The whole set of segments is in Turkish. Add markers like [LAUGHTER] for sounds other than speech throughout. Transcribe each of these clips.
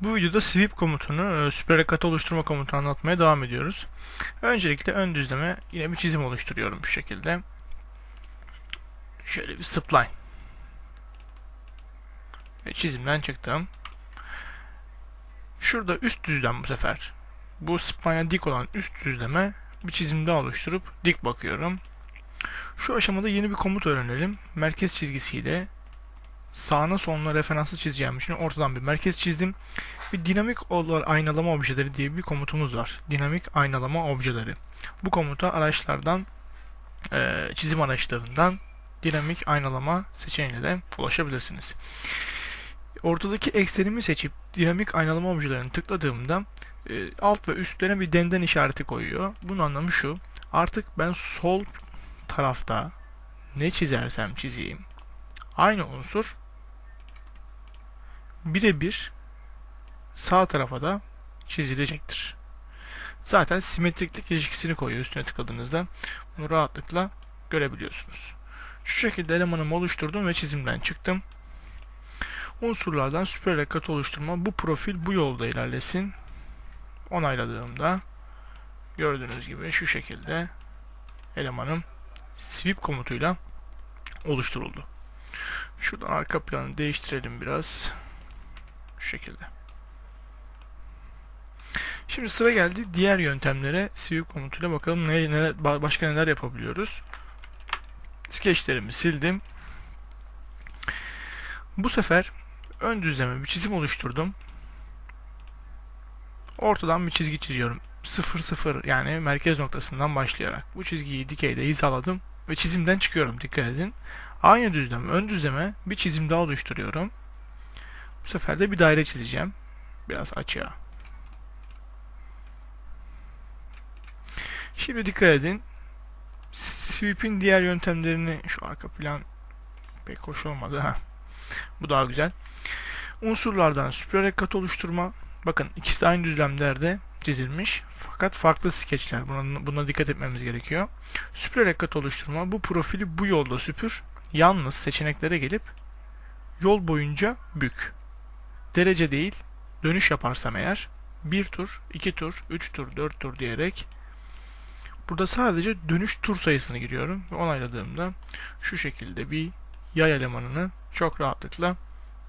Bu videoda sweep komutunu, e, süper kat oluşturma komutunu anlatmaya devam ediyoruz. Öncelikle ön düzleme yine bir çizim oluşturuyorum şu şekilde. Şöyle bir spline. Ve çizimden çıktım. Şurada üst düzlem bu sefer. Bu spline'a dik olan üst düzleme bir çizim daha oluşturup dik bakıyorum. Şu aşamada yeni bir komut öğrenelim. Merkez çizgisiyle sağına soluna referanslı çizeceğim için ortadan bir merkez çizdim. Bir dinamik olarak aynalama objeleri diye bir komutumuz var. Dinamik aynalama objeleri. Bu komuta araçlardan e, çizim araçlarından dinamik aynalama seçeneğine de ulaşabilirsiniz. Ortadaki eksenimi seçip dinamik aynalama objelerini tıkladığımda e, alt ve üstlerine bir denden işareti koyuyor. Bunun anlamı şu. Artık ben sol tarafta ne çizersem çizeyim aynı unsur birebir sağ tarafa da çizilecektir. Zaten simetriklik ilişkisini koyuyor üstüne tıkladığınızda. Bunu rahatlıkla görebiliyorsunuz. Şu şekilde elemanımı oluşturdum ve çizimden çıktım. Unsurlardan süper kat oluşturma bu profil bu yolda ilerlesin. Onayladığımda gördüğünüz gibi şu şekilde elemanım sweep komutuyla oluşturuldu. Şuradan arka planı değiştirelim biraz. Şu şekilde. Şimdi sıra geldi diğer yöntemlere sweep komutuyla bakalım ne, neler, başka neler yapabiliyoruz. Skeçlerimi sildim. Bu sefer ön düzleme bir çizim oluşturdum. Ortadan bir çizgi çiziyorum. 0 0 yani merkez noktasından başlayarak. Bu çizgiyi dikeyde hizaladım ve çizimden çıkıyorum. Dikkat edin. Aynı düzlem ön düzleme bir çizim daha oluşturuyorum. Bu sefer de bir daire çizeceğim. Biraz açığa. Şimdi dikkat edin. Sweep'in diğer yöntemlerini şu arka plan pek hoş olmadı. ha. Bu daha güzel. Unsurlardan süper kat oluşturma. Bakın ikisi de aynı düzlemlerde çizilmiş. Fakat farklı skeçler. Buna, buna dikkat etmemiz gerekiyor. Süper kat oluşturma. Bu profili bu yolda süpür. Yalnız seçeneklere gelip yol boyunca bük. Derece değil, dönüş yaparsam eğer bir tur, iki tur, üç tur, dört tur diyerek burada sadece dönüş tur sayısını giriyorum ve onayladığımda şu şekilde bir yay elemanını çok rahatlıkla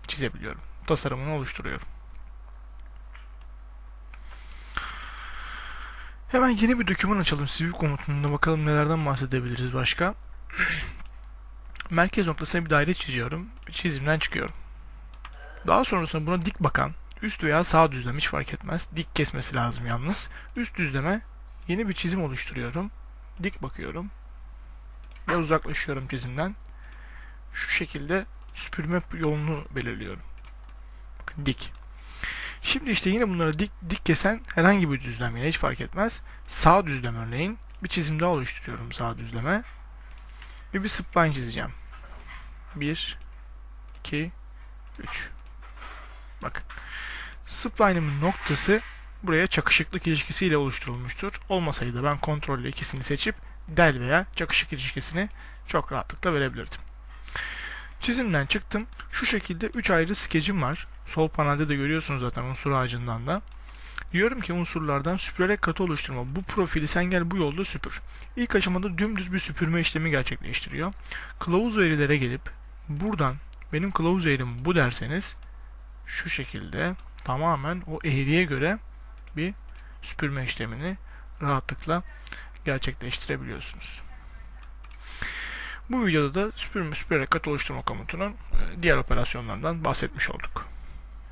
çizebiliyorum. Tasarımını oluşturuyorum. Hemen yeni bir doküman açalım Civil komutunda bakalım nelerden bahsedebiliriz başka. [CLEARS THROAT] Merkez noktasına bir daire çiziyorum. Çizimden çıkıyorum. Daha sonrasında buna dik bakan üst veya sağ düzlem hiç fark etmez. Dik kesmesi lazım yalnız. Üst düzleme yeni bir çizim oluşturuyorum. Dik bakıyorum. Ve uzaklaşıyorum çizimden. Şu şekilde süpürme yolunu belirliyorum. Bakın dik. Şimdi işte yine bunları dik, dik kesen herhangi bir düzlem yine hiç fark etmez. Sağ düzlem örneğin bir çizim daha oluşturuyorum sağ düzleme. Ve bir spline çizeceğim. 1 2 3 Bakın. Spline'ımın noktası buraya çakışıklık ilişkisiyle oluşturulmuştur. Olmasaydı ben kontrol ile ikisini seçip del veya çakışık ilişkisini çok rahatlıkla verebilirdim. Çizimden çıktım. Şu şekilde 3 ayrı skecim var. Sol panelde de görüyorsunuz zaten unsur ağacından da. Diyorum ki unsurlardan süpürerek katı oluşturma. Bu profili sen gel bu yolda süpür. İlk aşamada dümdüz bir süpürme işlemi gerçekleştiriyor. Kılavuz verilere gelip buradan benim kılavuz eğrim bu derseniz şu şekilde tamamen o eğriye göre bir süpürme işlemini rahatlıkla gerçekleştirebiliyorsunuz. Bu videoda da süpürme süpürerek kat oluşturma komutunun diğer operasyonlardan bahsetmiş olduk.